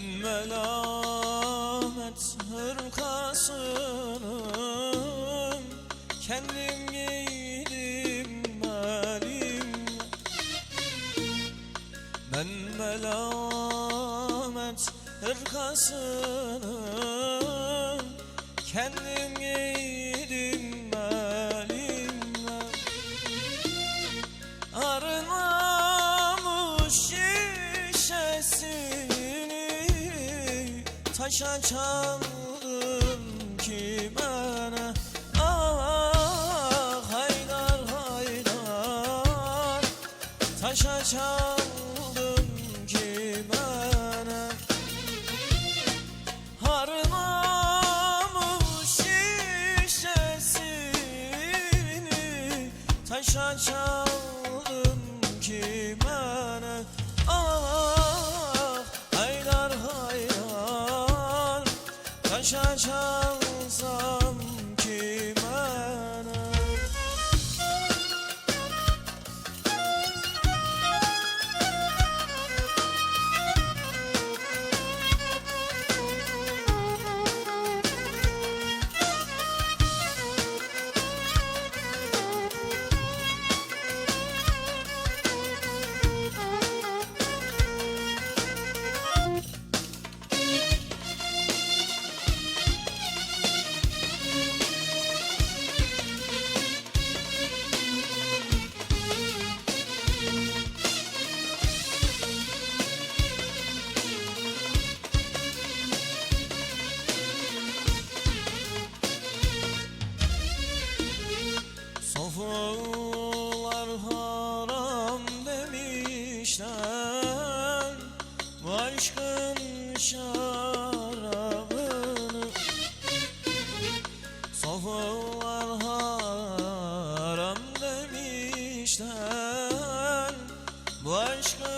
melamet hırkasını Kendim giydim benim Ben melamet hırkasını Kendim giydim elimle Arınamış çaldım kime Ah haydar haydar. Taşa çaldım kime Harmanmış şişesini Taşa বোঝা Sofular haram demişler. Bu aşkın şarabını Sofular haram demişler. Bu aşkın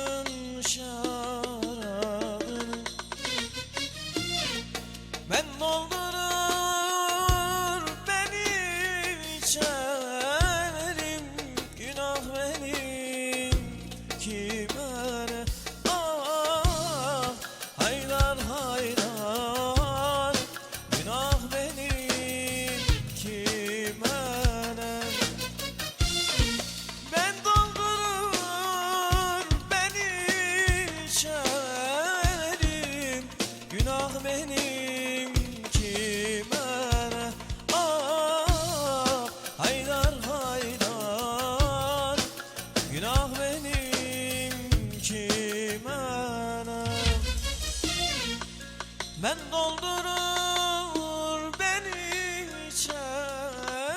ben doldurur beni içerim.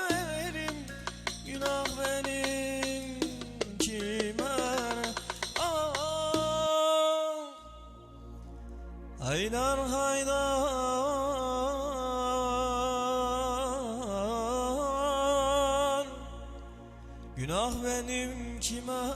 Günah benim kime Ah Haydar haydar. Günah benim kime